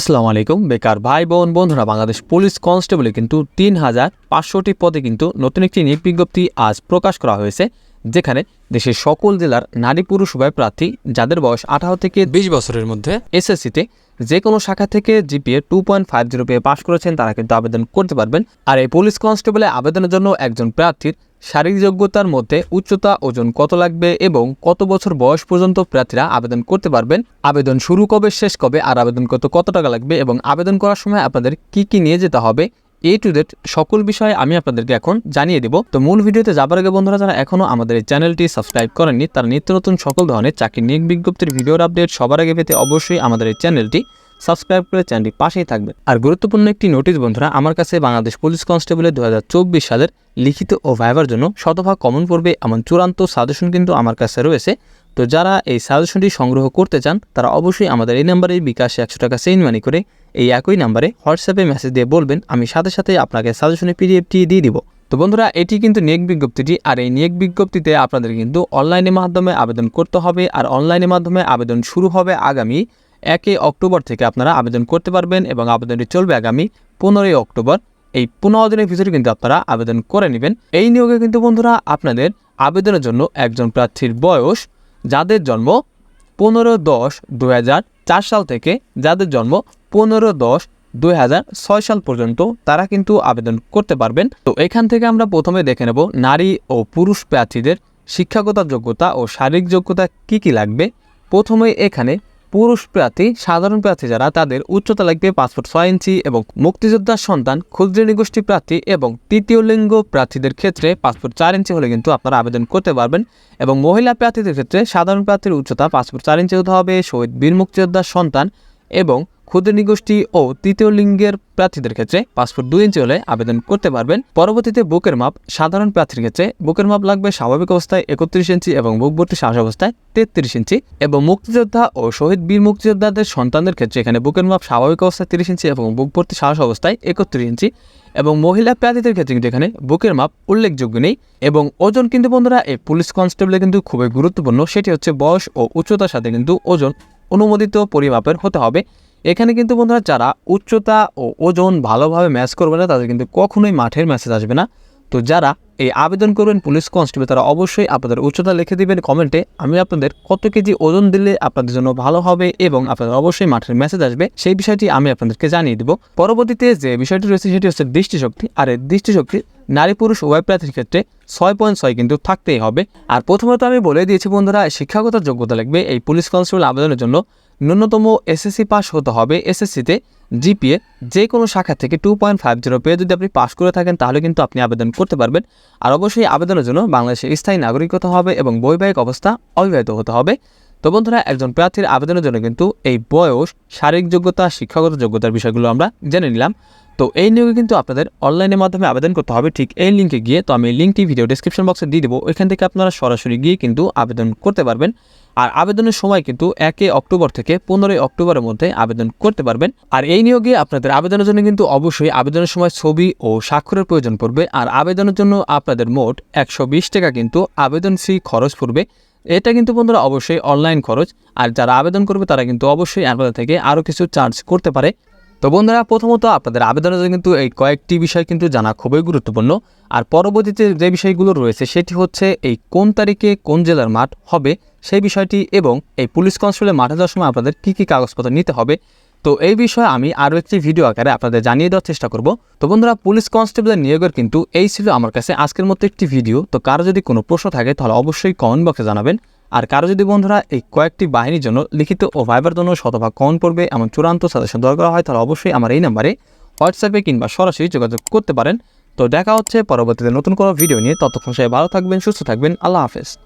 আসসালামু আলাইকুম, বেকার ভাই বোন বন্ধুরা, বাংলাদেশ পুলিশ কনস্টেবলে কিন্তু তিন হাজার পাঁচশোটি পদে কিন্তু নতুন একটি নিয়োগ বিজ্ঞপ্তি আজ প্রকাশ করা হয়েছে, যেখানে দেশের সকল জেলার নারী পুরুষ উভয় প্রার্থী যাদের বয়স আঠারো থেকে বিশ বছরের মধ্যে এসএসসিতে যে কোনো শাখা থেকে GPA two point five zero পেয়ে পাশ করেছেন, তারা কিন্তু আবেদন করতে পারবেন। আর এই পুলিশ কনস্টেবলে আবেদনের জন্য একজন প্রার্থীর শারীরিক যোগ্যতার মধ্যে উচ্চতা, ওজন কত লাগবে এবং কত বছর বয়স পর্যন্ত প্রার্থীরা আবেদন করতে পারবেন? আবেদন শুরু কবে, শেষ কবে আর আবেদন কত কত টাকা লাগবে এবং আবেদন করার সময় আপনাদের কি কি নিয়ে যেতে হবে? এ টু ডেট সকল বিষয়ে আমি আপনাদেরকে এখন জানিয়ে দেব। তো মূল ভিডিওতে যাবার আগে বন্ধুরা, যারা এখনও আমাদের এই চ্যানেলটি সাবস্ক্রাইব করেননি, তারা নিত্য নতুন সকল ধরনের চাকরি নিয়োগ বিজ্ঞপ্তির ভিডিওর আপডেট সবার আগে পেতে অবশ্যই আমাদের এই চ্যানেলটি সাবস্ক্রাইব করে চ্যানেলটি পাশেই থাকবে আর গুরুত্বপূর্ণ একটি নোটিশ, বন্ধুরা, আমার কাছে বাংলাদেশ পুলিশ কনস্টেবলের দু সালের লিখিত ও ভাইবার জন্য শতভাগ কমন পড়বে এমন চূড়ান্ত সাজেশন কিন্তু আমার কাছে রয়েছে। তো যারা এই সাজেশনটি সংগ্রহ করতে চান, তারা অবশ্যই আমাদের এই নাম্বারে বিকাশে একশো টাকা সেন্ড মানি করে এই একই নাম্বারে হোয়াটসঅ্যাপে মেসেজ দিয়ে বলবেন, আমি সাথে সাথে আপনাকে সাজেশনের পিডিএফটি দিয়ে দিব। তো বন্ধুরা, এটি কিন্তু নিয়োগ বিজ্ঞপ্তিটি, আর এই নিয়োগ বিজ্ঞপ্তিতে আপনাদের কিন্তু অনলাইনের মাধ্যমে আবেদন করতে হবে। আর অনলাইনের মাধ্যমে আবেদন শুরু হবে আগামী একই অক্টোবর থেকে আপনারা আবেদন করতে পারবেন এবং আবেদনটি চলবে আগামী পনেরোই অক্টোবর। এই পনেরো দিনের ভিতরে কিন্তু আপনারা আবেদন করে নেবেন। এই নিয়োগে কিন্তু বন্ধুরা আপনাদের আবেদনের জন্য একজন প্রার্থীর বয়স, যাদের জন্ম পনেরো দশ দু সাল থেকে, যাদের জন্ম পনেরো দশ দুই ছয় সাল পর্যন্ত তারা কিন্তু আবেদন করতে পারবেন। তো এখান থেকে আমরা প্রথমে দেখে নেব নারী ও পুরুষ প্রার্থীদের শিক্ষাগত যোগ্যতা ও শারীরিক যোগ্যতা কি কি লাগবে। প্রথমে এখানে পুরুষ প্রার্থী, সাধারণ প্রার্থী যারা, তাদের উচ্চতা লাগবে পাসপোর্ট ছয় ইঞ্চি এবং মুক্তিযোদ্ধার সন্তান ক্ষুদ্র গোষ্ঠী প্রার্থী এবং তৃতীয় লিঙ্গ প্রার্থীদের ক্ষেত্রে পাসপোর্ট চার ইঞ্চি হলে কিন্তু আপনারা আবেদন করতে পারবেন এবং মহিলা প্রার্থীদের ক্ষেত্রে সাধারণ প্রার্থীর উচ্চতা পাসপোর্ট চার ইঞ্চি হতে হবে, শহীদ বীর মুক্তিযোদ্ধার সন্তান এবং ক্ষুদ্র নিগোষ্ঠী ও তৃতীয় লিঙ্গের প্রার্থীদের ক্ষেত্রে পাসপোর্ট দুই ইঞ্চি হলে আবেদন করতে পারবেন। পরবর্তীতে বুকের মাপ, সাধারণ প্রার্থীর ক্ষেত্রে বুকের মাপ লাগবে স্বাভাবিক অবস্থায় একত্রিশ ইঞ্চি এবং বুকভর্তি শ্বাস অবস্থায় তেত্রিশ ইঞ্চি এবং মুক্তিযোদ্ধা ও শহীদ বীর মুক্তিযোদ্ধাদের সন্তানদের ক্ষেত্রে এখানে বুকের মাপ স্বাভাবিক অবস্থায় তিরিশ ইঞ্চি এবং বুকভর্তি শ্বাস অবস্থায় একত্রিশ ইঞ্চি এবং মহিলা প্রার্থীদের ক্ষেত্রে কিন্তু এখানে বুকের মাপ উল্লেখযোগ্য নেই এবং ওজন কিন্তু বন্ধুরা, এই পুলিশ কনস্টেবলে কিন্তু খুবই গুরুত্বপূর্ণ। সেটি হচ্ছে বয়স ও উচ্চতার সাথে কিন্তু ওজন অনুমোদিত পরিমাপের হতে হবে। এখানে কিন্তু বন্ধুরা যারা উচ্চতা ও ওজন ভালোভাবে ম্যাচ করবে না, তাদের কিন্তু কখনোই মাঠের মেসেজ আসবে না। তো যারা এই আবেদন করবেন পুলিশ কনস্টেবল তারা অবশ্যই আপনাদের উচ্চতা লিখে দিবেন কমেন্টে আমি আপনাদের কত কেজি ওজন দিলে আপনাদের জন্য ভালো হবে এবং আপনাদের অবশ্যই মাঠের মেসেজ আসবে, সেই বিষয়টি আমি আপনাদেরকে জানিয়ে দিব। পরবর্তীতে যে বিষয়টি রয়েছে, সেটি হচ্ছে দৃষ্টিশক্তি। আর এই দৃষ্টিশক্তি নারী পুরুষ উভয় প্রার্থীর ক্ষেত্রে ছয় পয়েন্ট ছয় কিন্তু থাকতেই হবে। আর প্রথমত আমি বলে দিয়েছি বন্ধুরা, শিক্ষাগত যোগ্যতা লাগবে এই পুলিশ কনস্টেবল আবেদনের জন্য। ন্যূনতম এসএসসি পাস হতে হবে। এসএসসিতে জিপিএ যে কোনো শাখা থেকে টু পয়েন্ট ফাইভ জিরো পেয়ে যদি আপনি পাস করে থাকেন, তাহলে কিন্তু আপনি আবেদন করতে পারবেন। আর অবশ্যই আবেদনের জন্য বাংলাদেশের স্থায়ী নাগরিকতা হবে এবং বৈবাহিক অবস্থা অবিবাহিত হতে হবে। তো বন্ধুরা, একজন প্রার্থীর আবেদনের জন্য কিন্তু এই বয়স, শারীরিক যোগ্যতা, শিক্ষাগত যোগ্যতার বিষয়গুলো আমরা জেনে নিলাম। তো এই নিয়োগে কিন্তু আপনাদের অনলাইনের মাধ্যমে আবেদন করতে হবে। ঠিক এই লিঙ্কে গিয়ে তো আমি লিঙ্কটি ভিডিও ডিসক্রিপশন বক্সে দিয়ে দেবো। ওইখান থেকে আপনারা সরাসরি গিয়ে কিন্তু আবেদন করতে পারবেন। আর আবেদনের সময় কিন্তু একে অক্টোবর থেকে পনেরোই অক্টোবরের মধ্যে আবেদন করতে পারবেন। আর এই নিয়োগে আপনাদের আবেদনের জন্য কিন্তু অবশ্যই আবেদনের সময় ছবি ও স্বাক্ষরের প্রয়োজন পড়বে। আর আবেদনের জন্য আপনাদের মোট একশো বিশ টাকা কিন্তু আবেদন ফি খরচ পড়বে। এটা কিন্তু বন্ধুরা অবশ্যই অনলাইন খরচ। আর যারা আবেদন করবে তারা কিন্তু অবশ্যই আপনাদের থেকে আরও কিছু চার্জ করতে পারে। তো বন্ধুরা, প্রথমত আপনাদের আবেদনের জন্য কিন্তু এই কয়েকটি বিষয় কিন্তু জানা খুবই গুরুত্বপূর্ণ। আর পরবর্তীতে যে বিষয়গুলো রয়েছে, সেটি হচ্ছে এই কোন তারিখে কোন জেলার মাঠ হবে, সেই বিষয়টি এবং এই পুলিশ কনস্টেবলের মাঠে যাওয়ার সময় আপনাদের কী কী কাগজপত্র নিতে হবে। তো এই বিষয়ে আমি আরও একটি ভিডিও আকারে আপনাদের জানিয়ে দেওয়ার চেষ্টা করব। তো বন্ধুরা, পুলিশ কনস্টেবলের নিয়োগের কিন্তু এই ছিল আমার কাছে আজকের মতো একটি ভিডিও। তো কারও যদি কোনো প্রশ্ন থাকে, তাহলে অবশ্যই কমেন্ট বক্সে জানাবেন। আর কারও যদি বন্ধুরা এই কয়েকটি বাহিনীর জন্য লিখিত ও ভাইবার জন্য শতভাগ কমেন্ট পড়বে এমন চূড়ান্ত সাজেশন দরকার হয়, তাহলে অবশ্যই আমার এই নাম্বারে হোয়াটসঅ্যাপে কিংবা সরাসরি যোগাযোগ করতে পারেন। তো দেখা হচ্ছে পরবর্তীতে নতুন কোনো ভিডিও নিয়ে। ততক্ষণ সবাই ভালো থাকবেন, সুস্থ থাকবেন। আল্লাহ হাফেজ।